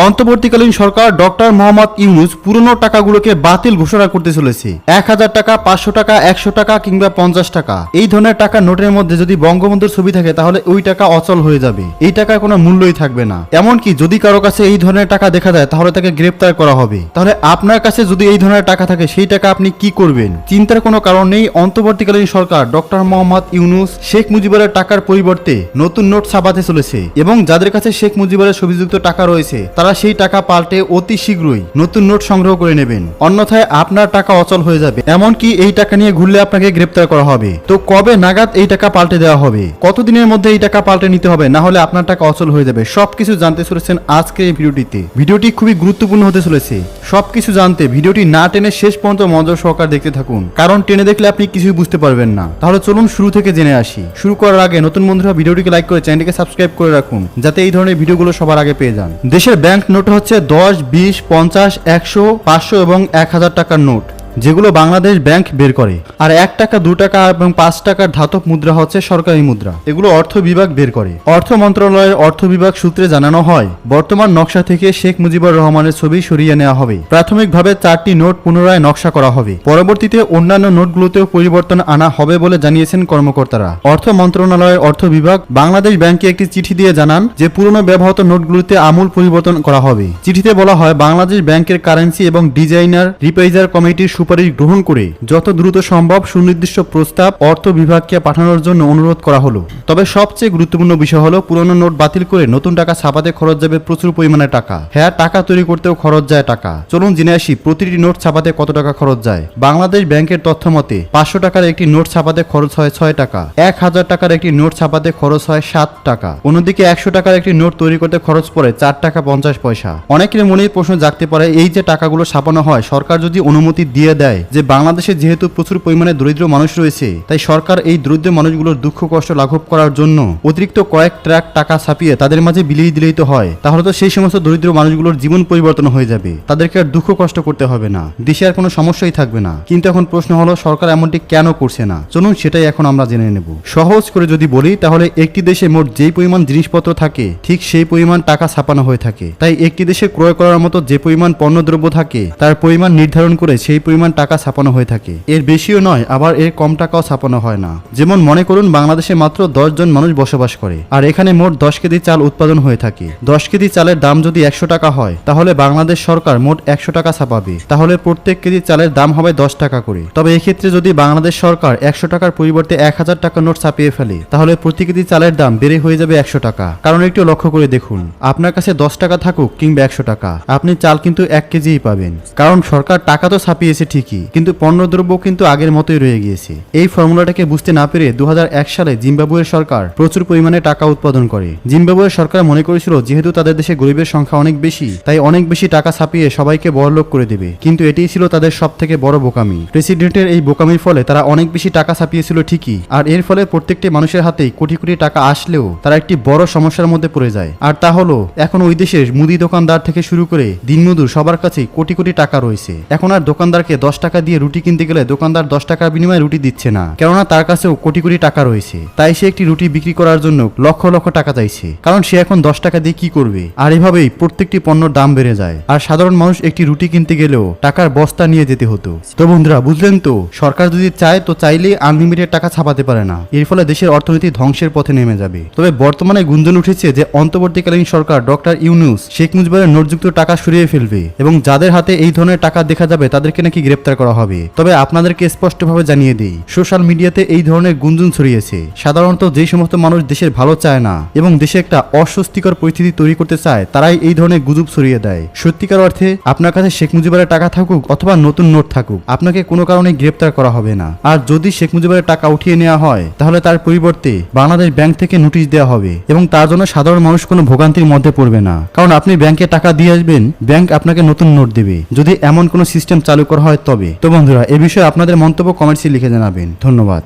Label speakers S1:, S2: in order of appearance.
S1: অন্তর্বর্তীকালীন সরকার ডক্টর মোহাম্মদ ইউনুস পুরনো টাকাগুলোকে বাতিল ঘোষণা করতে চলেছে। এক হাজার টাকা, পাঁচশো টাকা, একশো টাকা কিংবা পঞ্চাশ টাকা। এই ধরনের টাকা নোটের মধ্যে যদি বঙ্গবন্ধুর ছবি থাকে, তাহলে ওই টাকা অচল হয়ে যাবে। এই টাকার কোনো মূল্যই থাকবে না। এমনকি যদি কারও কাছে এই ধরনের টাকা দেখা যায় তাহলে তাকে গ্রেপ্তার করা হবে। তাহলে আপনার কাছে যদি এই ধরনের টাকা থাকে, সেই টাকা আপনি কি করবেন? চিন্তার কোনো কারণ নেই। অন্তর্বর্তীকালীন সরকার ডক্টর মোহাম্মদ ইউনুস, শেখ মুজিবের টাকার পরিবর্তে নতুন নোট ছাপাতে চলেছে এবং যাদের কাছে শেখ মুজিবের ছবিযুক্ত টাকা রয়েছে তারা সেই টাকা পাল্টে অতি শীঘ্রই নতুন নোট সংগ্রহ করে নেবেন। অন্যথায় আপনার টাকা অচল হয়ে যাবে। এমনকি এই টাকা নিয়ে ঘুরলে আপনাকে গ্রেপ্তার করা হবে। তো কবে নাগাদ এই টাকা পাল্টে দেওয়া হবে? কতদিনের মধ্যে এই টাকা পাল্টে নিতে হবে? না হলে আপনার টাকা অচল হয়ে যাবে। সবকিছু জানতে চলেছেন আজকের এই ভিডিওটিতে। ভিডিওটি খুবই গুরুত্বপূর্ণ হতে চলেছে। সবকিছু জানতে ভিডিওটি না টেনে শেষ পর্যন্ত মনোযোগ সহকার দেখতে থাকুন। কারণ টেনে দেখলে আপনি কিছুই বুঝতে পারবেন না। তাহলে চলুন শুরু থেকে জেনে আসি। শুরু করার আগে নতুন বন্ধুরা ভিডিওটিকে লাইক করে চ্যানেলটিকে সাবস্ক্রাইব করে রাখুন। যাতে এই ধরনের ভিডিওগুলো সবার আগে পেয়ে যান। দেশের ব্যাংক নোট হচ্ছে দশ বিশ পঞ্চাশ একশো পাঁচশো এবং এক হাজার টাকার নোট। যেগুলো বাংলাদেশ ব্যাংক বের করে। আর এক টাকা, দু টাকা এবং পাঁচ টাকার ধাতব মুদ্রা হচ্ছে সরকারি মুদ্রা। এগুলো অর্থ বিভাগ বের করে। অর্থ মন্ত্রণালয়ের অর্থ বিভাগ সূত্রে জানানো হয়, বর্তমান নকশা থেকে শেখ মুজিবুর রহমানের ছবি সরিয়ে নেওয়া হবে। প্রাথমিকভাবে চারটি নোট পুনরায় নকশা করা হবে। পরবর্তীতে অন্যান্য নোটগুলোতেও পরিবর্তন আনা হবে বলে জানিয়েছেন কর্মকর্তারা। অর্থ মন্ত্রণালয়ের অর্থ বিভাগ বাংলাদেশ ব্যাংকে একটি চিঠি দিয়ে জানান যে, পুরনো ব্যবহৃত নোটগুলোতে আমূল পরিবর্তন করা হবে। চিঠিতে বলা হয়, বাংলাদেশ ব্যাংকের কারেন্সি এবং ডিজাইনার, রিপাইজার কমিটির সুপারিশ গ্রহণ করে যত দ্রুত সম্ভব সুনির্দিষ্ট প্রস্তাব অর্থ বিভাগকে পাঠানোর জন্য অনুরোধ করা হলো। তবে সবচেয়ে গুরুত্বপূর্ণ বিষয় হলো, পুরনো নোট বাতিল করে নতুন টাকা ছাপাতে খরচ যাবে প্রচুর পরিমাণে টাকা। হ্যাঁ টাকা তৈরি করতেও খরচ যায় টাকা। চলুন জেনে আসি, প্রতিটি নোট ছাপাতে কত টাকা খরচ যায়। বাংলাদেশ ব্যাংকের তথ্য মতে, পাঁচশো টাকার একটি নোট ছাপাতে খরচ হয় ছয় টাকা। এক হাজার টাকার একটি নোট ছাপাতে খরচ হয় সাত টাকা। অন্যদিকে একশো টাকার একটি নোট তৈরি করতে খরচ পড়ে চার টাকা পঞ্চাশ পয়সা। অনেকের মনে প্রশ্ন জাগতে পারে, এই যে টাকাগুলো ছাপানো হয়, সরকার যদি অনুমতি দিয়ে দেয় যে বাংলাদেশে যেহেতু প্রচুর পরিমাণে দরিদ্র মানুষ রয়েছে, তাই সরকার এই দরিদ্র মানুষগুলোর দুঃখ কষ্ট লাঘব করার জন্য অতিরিক্ত কয়েক ট্রাক টাকা ছাপিয়ে তাদের মাঝে বিলিয়ে দিলেই তো হয়। তাহলে তো সেই সমস্ত দরিদ্র মানুষগুলোর জীবন পরিবর্তন হয়ে যাবে। তাদেরকে আর দুঃখ কষ্ট করতে হবে না। দেশে আর কোনো সমস্যাই থাকবে না। কিন্তু এখন প্রশ্ন হলো, সরকার এমনটি কেন করছে না? চলুন সেটাই এখন আমরা জেনে নেব। সহজ করে যদি বলি, তাহলে একটি দেশে মোট যেই পরিমাণ জিনিসপত্র থাকে, ঠিক সেই পরিমাণ টাকা ছাপানো হয়ে থাকে। তাই একটি দেশে ক্রয় করার মতো যে পরিমাণ পণ্যদ্রব্য থাকে, তার পরিমাণ নির্ধারণ করে সেই পরিমাণ টাকা ছাপানো হয়ে থাকে। এর বেশিও নয়, আবার এর কম টাকাও ছাপানো হয় না। যেমন মনে করুন, বাংলাদেশে মাত্র দশ জন মানুষ বসবাস করে, আর এখানে মোট দশ কেজি চাল উৎপাদন হয়ে থাকে। দশ কেজি চালের দাম যদি একশো টাকা হয়, তাহলে বাংলাদেশ সরকার মোট একশো টাকা ছাপাবে। তাহলে প্রত্যেক কেজি চালের দাম হবে দশ টাকা করে। তবে এক্ষেত্রে যদি বাংলাদেশ সরকার একশো টাকার পরিবর্তে এক হাজার টাকা নোট ছাপিয়ে ফেলে, তাহলে প্রতি কেজি চালের দাম বেড়ে হয়ে যাবে একশো টাকা। কারণ একটু লক্ষ্য করে দেখুন, আপনার কাছে দশ টাকা থাকুক কিংবা একশো টাকা, আপনি চাল কিন্তু এক কেজিই পাবেন। কারণ সরকার টাকা তো ছাপিয়েছে ঠিকই, কিন্তু পণ্যদ্রব্য কিন্তু আগের মতোই রয়ে গিয়েছে। এই ফর্মুলাটাকে বুঝতে না পেরে দু হাজার এক সালে জিম্বাবুয়ের সরকার প্রচুর পরিমাণে টাকা উৎপাদন করে। জিম্বাবুয়ের সরকার মনে করেছিল, যেহেতু তাদের দেশে গরিবের সংখ্যা অনেক বেশি, তাই অনেক বেশি টাকা ছাপিয়ে সবাইকে বড়লোক করে দেবে। কিন্তু এটাই ছিল তাদের সব থেকে বড় বোকামি। প্রেসিডেন্টের এই বোকামির ফলে তারা অনেক বেশি টাকা ছাপিয়েছিল ঠিকই, আর এর ফলে প্রত্যেকটি মানুষের হাতেই কোটি কোটি টাকা আসলেও তারা একটি বড় সমস্যার মধ্যে পড়ে যায়। আর তা হলো, এখন ওই দেশের মুদি দোকানদার থেকে শুরু করে দিনমজুর সবার কাছে কোটি কোটি টাকা রয়েছে। এখন আর দোকানদারকে দশ টাকা দিয়ে রুটি কিনতে গেলে দোকানদার দশ টাকার বিনিময়ে রুটি দিচ্ছে না। কেননা তার কাছেও কোটি কোটি টাকা রয়েছে। তাই সে একটি রুটি বিক্রি করার জন্য লক্ষ লক্ষ টাকা চাইছে। কারণ সে এখন দশ টাকা দিয়ে কি করবে? আর এভাবেই প্রত্যেকটি পণ্যর দাম বেড়ে যায়। আর সাধারণ মানুষ একটি রুটি কিনতে গেলেও টাকার বস্তা নিয়ে যেতে হতো। তো বন্ধুরা, বুঝলেন তো? সরকার যদি চায়, তো চাইলেই আনলিমিটেড টাকা ছাপাতে পারে না। এর ফলে দেশের অর্থনীতি ধ্বংসের পথে নেমে যাবে। তবে বর্তমানে গুঞ্জন উঠেছে যে অন্তর্বর্তীকালীন সরকার ডক্টর ইউনুস, শেখ মুজিবের নোটযুক্ত টাকা সরিয়ে ফেলবে। এবং যাদের হাতে এই ধরনের টাকা দেখা যাবে, তাদেরকে নাকি গ্রেপ্তার করা হবে। তবে আপনাদেরকে স্পষ্টভাবে জানিয়ে দিই, সোশ্যাল মিডিয়াতে এই ধরনের গুঞ্জন ছড়িয়েছে। সাধারণত যেই সমস্ত মানুষ দেশের ভালো চায় না এবং দেশে একটা অস্বস্তিকর পরিস্থিতি তৈরি করতে চায়, তারাই এই ধরনের গুজব ছড়িয়ে দেয়। সত্যিকার অর্থে, আপনার কাছে শেখ মুজিবের টাকা থাকুক অথবা নতুন নোট থাকুক, আপনাকে কোনো কারণে গ্রেপ্তার করা হবে না। আর যদি শেখ মুজিবের টাকা উঠিয়ে নেওয়া হয়, তাহলে তার পরিবর্তে বাংলাদেশ ব্যাংক থেকে নোটিশ দেওয়া হবে এবং তার জন্য সাধারণ মানুষ কোনো ভোগান্তির মধ্যে পড়বে না। কারণ আপনি ব্যাংকে টাকা দিয়ে আসবেন, ব্যাংক আপনাকে নতুন নোট দেবে। যদি এমন কোনো সিস্টেম চালু করা হয় তবে। তো বন্ধুরা এ বিষয়ে আপনাদের মন্তব্য কমেন্টসে লিখে জানাবেন। ধন্যবাদ।